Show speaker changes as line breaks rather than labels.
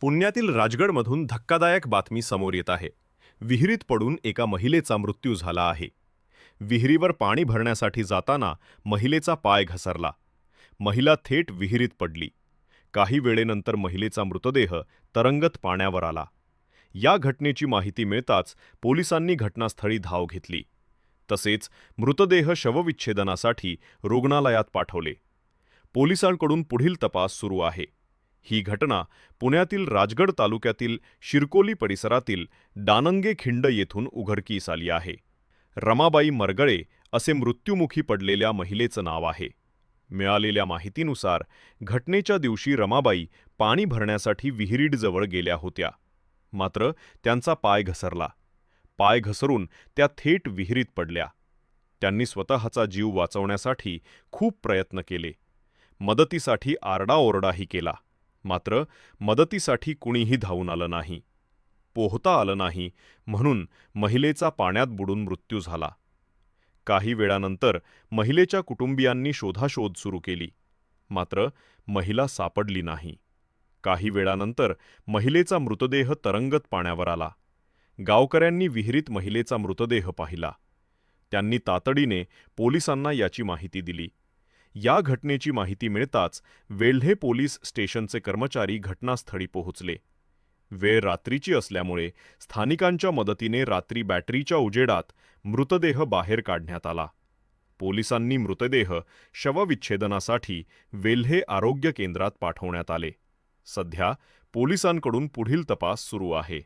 पुण्यातील राजगडमधून धक्कादायक बातमी समोर येत आहे. विहिरीत पडून एका महिलेचा मृत्यू झाला आहे. विहिरीवर पाणी भरण्यासाठी जाताना महिलेचा पाय घसरला. महिला थेट विहिरीत पडली. काही वेळेनंतर महिलेचा मृतदेह तरंगत पाण्यावर आला. या घटनेची माहिती मिळताच पोलिसांनी घटनास्थळी धाव घेतली. तसेच मृतदेह शवविच्छेदनासाठी रुग्णालयात पाठवले. पोलिसांकडून पुढील तपास सुरू आहे. ही घटना पुण्यातील राजगड तालुक्यातील शिरकोली परिसरातील डानंगे खिंड येथून उघडकीस आली आहे. रमाबाई मरगळे असे मृत्युमुखी पडलेल्या महिलेचं नाव आहे. मिळालेल्या माहितीनुसार घटनेच्या दिवशी रमाबाई पाणी भरण्यासाठी विहिरीडजवळ गेल्या होत्या. मात्र त्यांचा पाय घसरला. पाय घसरून त्या थेट विहिरीत पडल्या. त्यांनी स्वतःचा जीव वाचवण्यासाठी खूप प्रयत्न केले. मदतीसाठी आरडाओरडाही केला. मात्र मदतीसाठी कुणीही धावून आलं नाही. पोहता आलं नाही म्हणून महिलेचा पाण्यात बुडून मृत्यू झाला. काही वेळानंतर महिलेच्या कुटुंबियांनी शोधाशोध सुरू केली. मात्र महिला सापडली नाही. काही वेळानंतर महिलेचा मृतदेह तरंगत पाण्यावर आला. गावकऱ्यांनी विहिरीत महिलेचा मृतदेह पाहिला. त्यांनी तातडीने पोलिसांना याची माहिती दिली. या घटनेची माहिती मिळताच वेल्हे पोलीस स्टेशनचे कर्मचारी घटनास्थळी पोहोचले. वेळ रात्रीची असल्यामुळे स्थानिकांच्या मदतीने रात्री बॅटरीच्या उजेडात मृतदेह बाहेर काढण्यात आला. पोलिसांनी मृतदेह शवविच्छेदनासाठी वेल्हे आरोग्य केंद्रात पाठवण्यात आले. सध्या पोलिसांकडून पुढील तपास सुरू आहे.